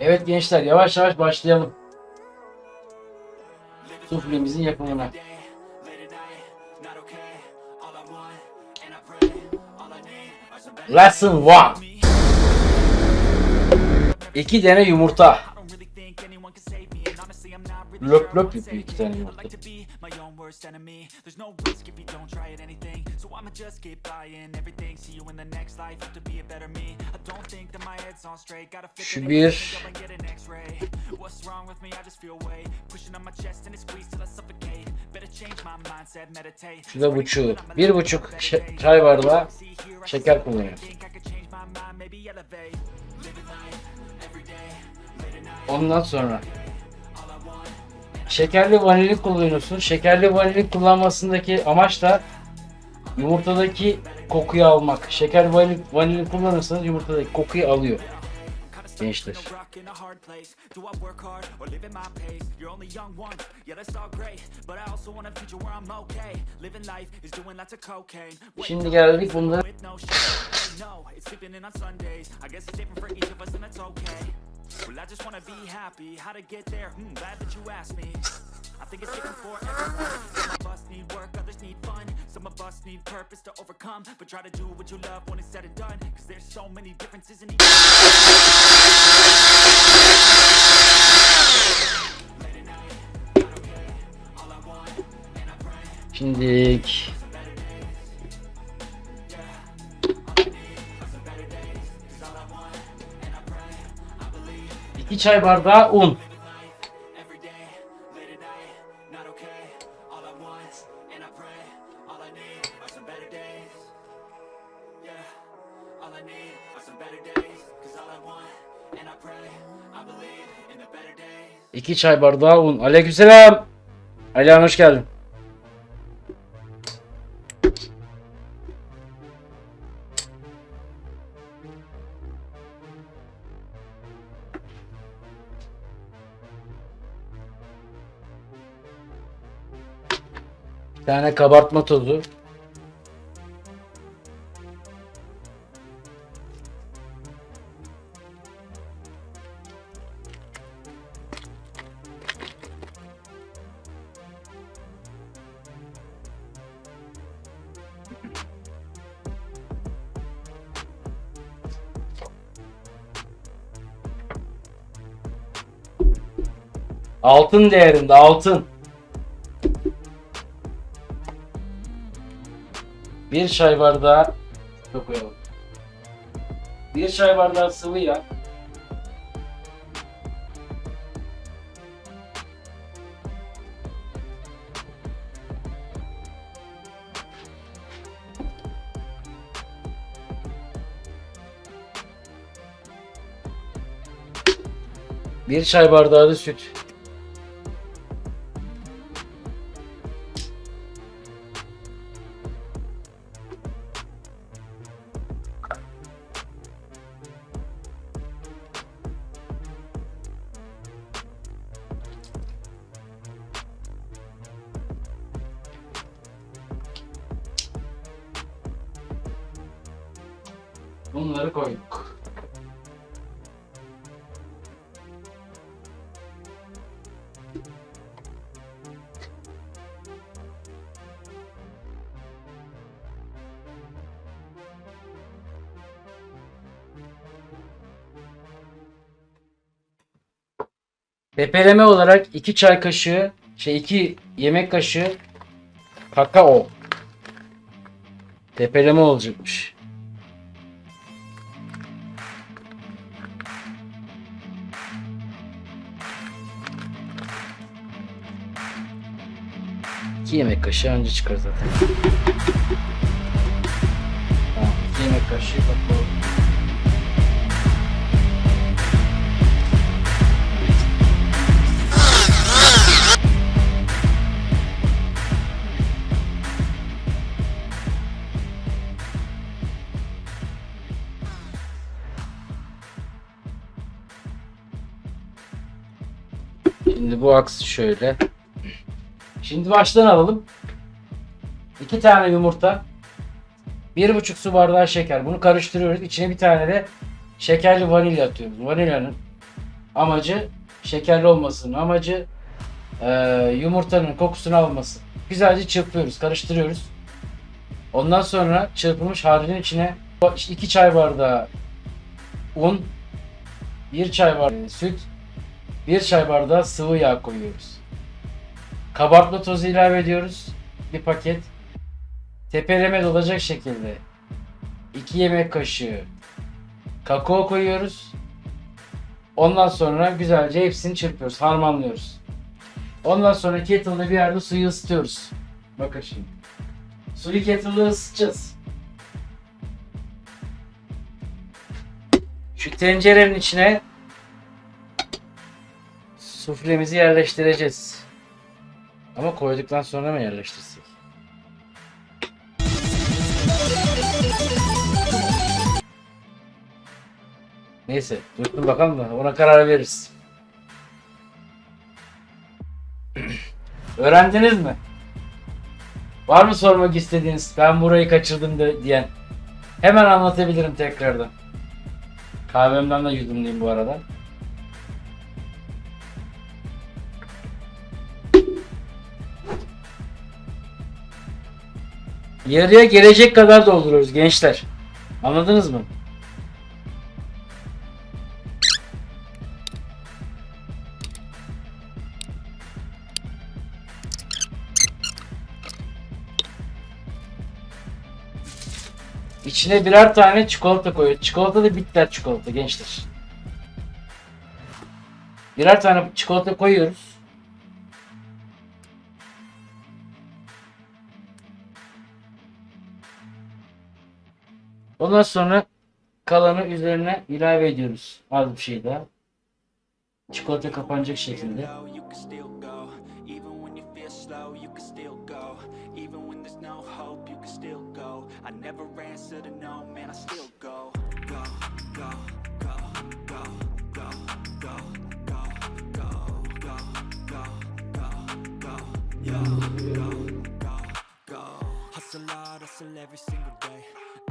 Evet gençler yavaş yavaş başlayalım. Suflemizin yapımına. Lesson 1 İki tane yumurta. Löp löp yapıyor iki tane yumurta. Worst enemy. There's no risk if you don't try at anything. So I'ma just keep buying everything. See you in the next life. Have to be a better me. I don't think that my head's on straight. Gotta Şu it get an X-ray. What's wrong with me? I just feel weight pushing on my chest and it squeezes till I suffocate. Better change my mindset, meditate. Şu da buçuğu. Bir buçuk çay bardağı şeker night. Ondan sonra şekerli vanilin kullanıyorsun. Şekerli vanilin kullanmasındaki amaç da yumurtadaki kokuyu almak. Şekerli vanilin, vanilin kullanırsanız yumurtadaki kokuyu alıyor. Gençler. Şimdi geldik bunları Well, I just wanna be happy. How to get there? Hmm, glad that you asked me. I think it's different for everyone. Some of us need work, others need fun. Some of us need purpose to overcome. But try to do what you love when it's said and done. Cause there's so many differences in each. Şimdilik 2 çay bardağı un. İki çay bardağı un. Aleykümselam. Alihan hoş geldin. Bir tane kabartma tozu. Altın değerinde altın. Bir çay bardağı Çok koyalım. Bir çay bardağı sıvı yağ. Bir çay bardağı da süt. Bunları koyduk. Tepeleme olarak 2 çay kaşığı, şey 2 yemek kaşığı kakao. Tepeleme olacakmış. İki yemek kaşığı önce çıkar zaten. Tamam, iki yemek kaşığı kakao. Şimdi bu aks şöyle. Şimdi baştan alalım. İki tane yumurta. Bir buçuk su bardağı şeker. Bunu karıştırıyoruz. İçine bir tane de şekerli vanilya atıyoruz. Vanilyanın amacı şekerli olmasının amacı e, yumurtanın kokusunu alması. Güzelce çırpıyoruz, karıştırıyoruz. Ondan sonra çırpılmış harcın içine 2 çay bardağı un, 1 çay bardağı süt, 1 çay bardağı sıvı yağ koyuyoruz. Kabartma tozu ilave ediyoruz. Bir paket. Tepeleme dolacak şekilde 2 yemek kaşığı kakao koyuyoruz. Ondan sonra güzelce hepsini çırpıyoruz, harmanlıyoruz. Ondan sonra kettle'da bir yerde suyu ısıtıyoruz. Bakın şimdi. Suyu kettle'da ısıtacağız. Şu tencerenin içine suflemizi yerleştireceğiz. Ama koyduktan sonra mı yerleştirsek? Neyse, dursun bakalım da ona karar veririz. Öğrendiniz mi? Var mı sormak istediğiniz? Ben burayı kaçırdım de, diyen. Hemen anlatabilirim tekrardan. Kahvemden de yudumlayayım bu arada. Yarıya gelecek kadar dolduruyoruz gençler. Anladınız mı? İçine birer tane çikolata koyuyor. Çikolata da bitter çikolata gençler. Birer tane çikolata koyuyoruz. Ondan sonra kalanı üzerine ilave ediyoruz. Az bir şey daha. Çikolata kapanacak şekilde. Yo, yo, go, go, hustle hard, hustle every single day.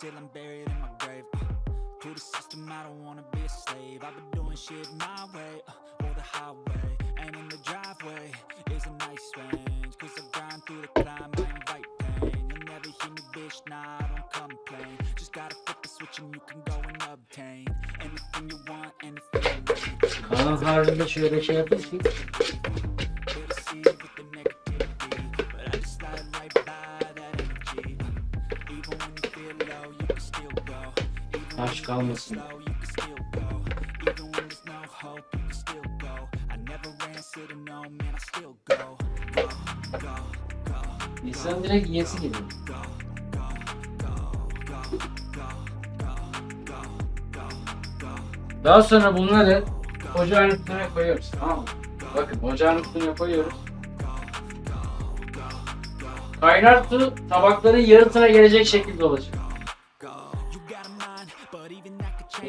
Till I'm buried in my grave. Uh, to the system, I don't wanna be a slave. I've been doing shit my way, uh, or the highway. And in the driveway is a nice range. Cause I grind through the climb, I invite pain. You'll never hear me, bitch, nah, I don't complain. Just gotta flip the switch and you can go and obtain anything you want, anything you need. Kanal haricinde şöyle şey yapıyoruz ki Hit a seed with the negativity, but I just slide right by that energy. Even when Taş kalmasın. İnsan direkt yiyesi geliyor. Daha sonra bunları ocağın üstüne koyuyoruz. Tamam? Bakın ocağın üstüne koyuyoruz. Kaynar su tabakların yarısına gelecek şekilde olacak.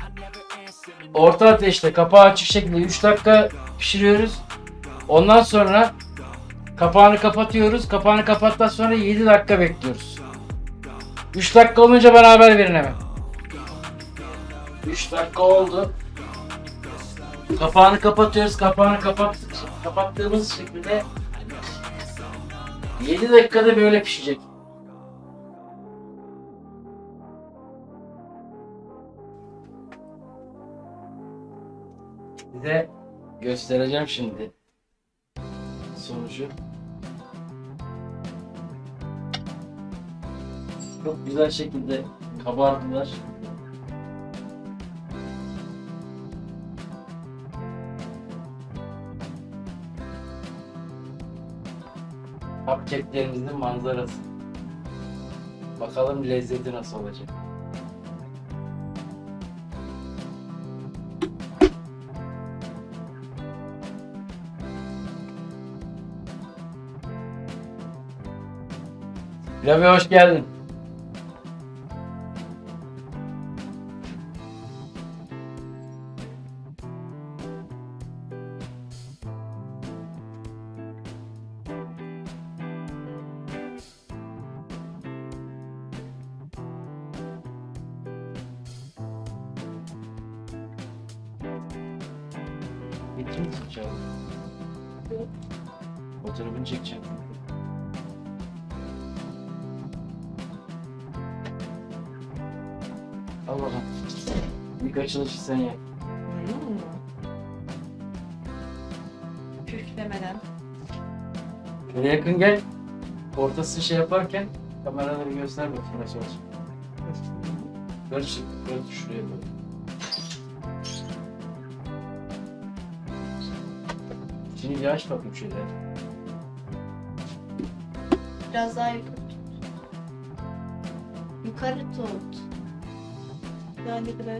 I never answer to no. Orta ateşte kapağı açık şekilde 3 dakika pişiriyoruz. Ondan sonra kapağını kapatıyoruz. Kapağını kapattıktan sonra 7 dakika bekliyoruz. 3 dakika olunca bana haber verin hemen. 3 dakika oldu. Kapağını kapatıyoruz. Kapağını kapattık, kapattığımız şekilde 7 dakikada böyle pişecek. Size göstereceğim şimdi sonucu. Çok güzel şekilde kabardılar. Cupcake'lerimizin manzarası. Bakalım lezzeti nasıl olacak. Rabi hoş geldin. Mi tutacağım? Fotoğrafını çekeceğim. Al bakalım. İlk açılışı sen yap. Hmm. Püflemeden. Şöyle yakın gel. Ortası şey yaparken kameraları göster bakayım nasıl olacak. Karışık. Böyle şuraya böyle. Şimdi yavaş bakayım şöyle. Biraz daha yukarı tut. Yukarı tut. Daha ne kadar?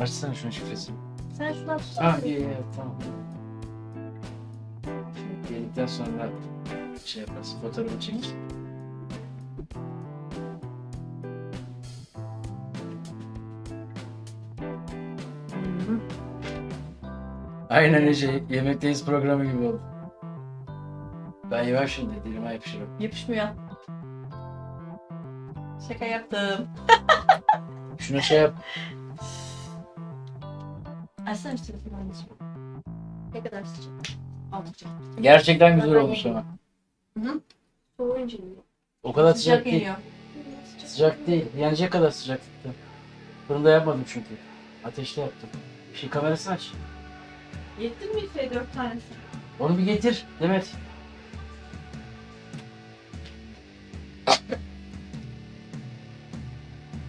Açsana şunun şifresini. Sen şuna tut. Ah iyi iyi tamam. Geldikten sonra şey yaparsın, fotoğrafı çekeriz. Aynen şey, yemekteyiz programı gibi oldu. Ben yemem şimdi, dilime yapışırım. Yapışmıyor. Şaka yaptım. Şuna şey yap, Açsana şu telefonu anneciğim. Ne kadar sıcak? Altıcak. gerçekten güzel Ben olmuş ama. Hı? Soğuyunca O kadar sıcak, değil. geliyor. Sıcak değil, yanacak kadar sıcaklıkta. Fırında yapmadım çünkü. Ateşte yaptım. Şey kamerasını aç. Yettin mi şey dört tanesi? Onu bir getir, Demet. Hell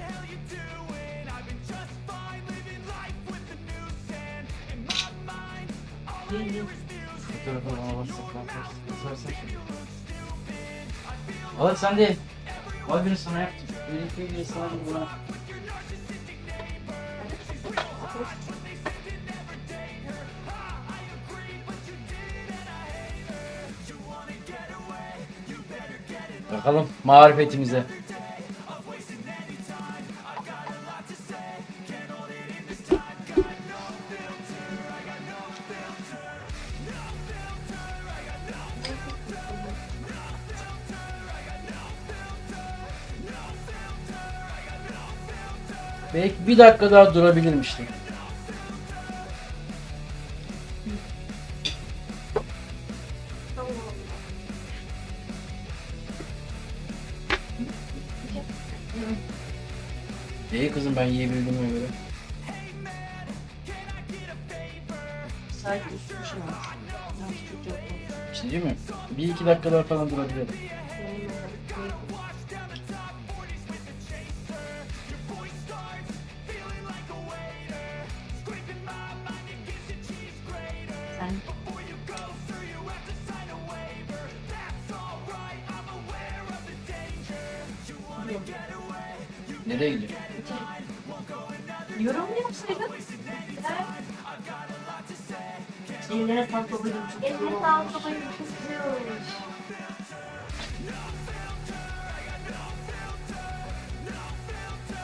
you doing? I've been just fine living life with the Bakalım marifetimize. Belki bir dakika daha durabilirmiştim. İyi kızım ben yiyebildiğime göre. Bir şey olmuş. Yanlış çok yok. Değil mi? Bir iki dakika daha falan durabilirim. Sen Nereye gidiyor? Yorum yapsaydın. Ellere sağlık babacığım. Ellere sağlık babacığım. Çok güzel.